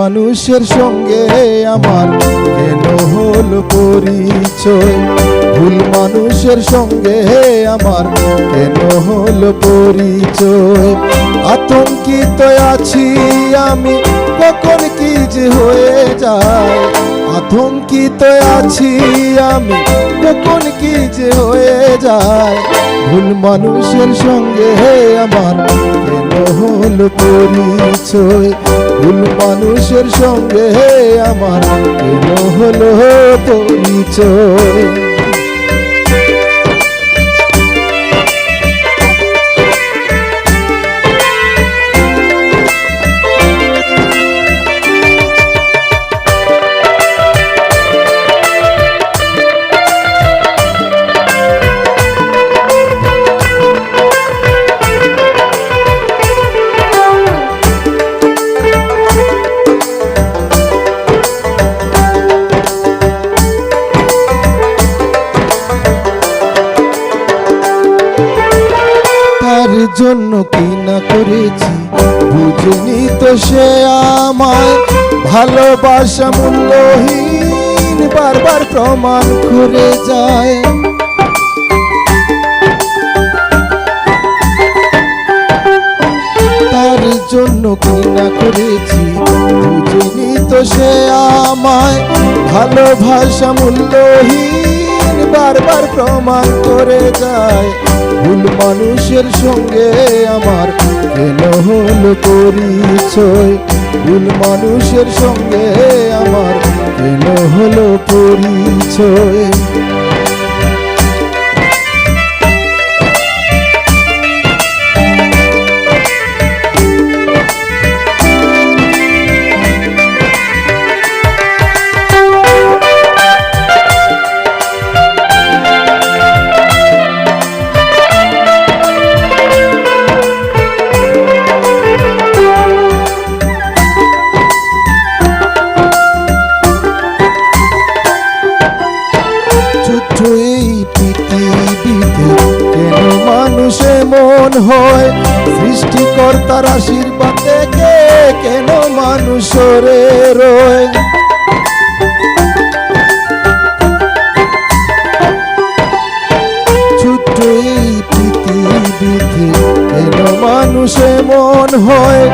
মানুষের সঙ্গে আমার কেন হলো পরিচয়? ভুল মানুষের সঙ্গে আমার কেন হলো পরিচয়? আতঙ্কিত আছি আমি, কখন কি যে হয়ে যায়? আতঙ্কিত আছি আমি, কখন কি যে হয়ে যায়? ভুল মানুষের সঙ্গে আমার কেন হলো পরিচয়? ভুল মানুষের সঙ্গে আমার হলো পরিচয়। জন্য কি না করেছি? বুঝেনি তো সে আমায় ভালোবাসা মূল্যহীন বারবার প্রমাণ করে যায়। তার জন্য কি না করেছি? বুঝেনি তো সে আমায় ভালোবাসা মূল্যহীন বারবার প্রমাণ করে যায়। ভুল মানুষের সঙ্গে আমার কেন হল পরিচয়? ভুল মানুষের সঙ্গে আমার কেন হলো পরিচয়? মন হয়, সৃষ্টিকর্তার আশীর্বাদ থেকে কেন মানুষরে রয়? কেন মানুষে মন হয়,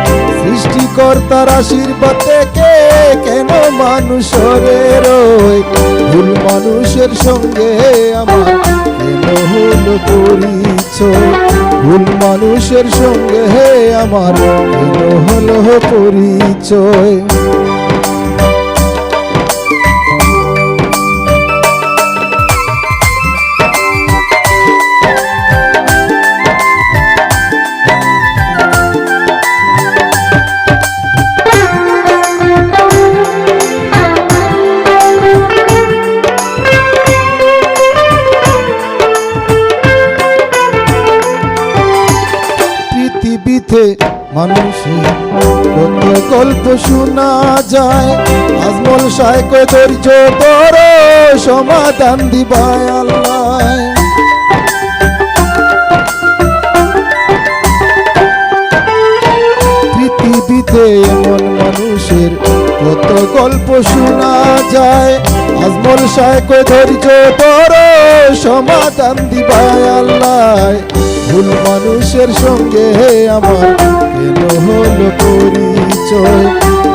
সৃষ্টিকর্তার আশীর্বাদ থেকে কেন মানুষরে রয়? ভুল মানুষের সঙ্গে আমার কেন করিছ। ভুল মানুষের সঙ্গে হে আমার মোহন করিছয় পৃথিবীতে মানুষের কত গল্প শোনা যায়। আজমল সাহেব ধৈর্য বড় সমাধান দিবায় আল্লাহ। পৃথিবীতে এমন মানুষের কত গল্প শোনা যায়। আজমল সাহেব ধৈর্য বড় সমাধান দিবায় আল্লাহ। ভুল মানুষের সঙ্গে আমার কেন হলো পরিচয়?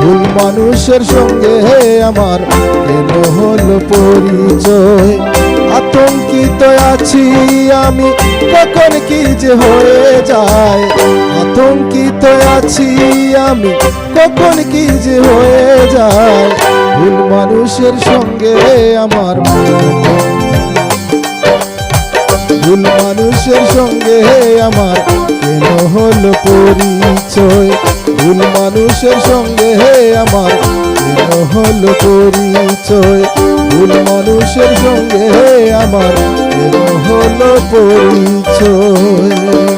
ভুল মানুষের সঙ্গে আমার কেন হলো পরিচয়? আতঙ্কিত আছি আমি, কখন কি যে হয়ে যায়? আতঙ্কিত আছি আমি, কখন কি যে হয়ে যায়? ভুল মানুষের সঙ্গে আমার ভুল মানুষের সঙ্গে আমার, কেন হল পরিচয়? ভুল মানুষের সঙ্গে আমার, কেন হল পরিচয়? ভুল মানুষের সঙ্গে আমার, কেন হল পরিচয়?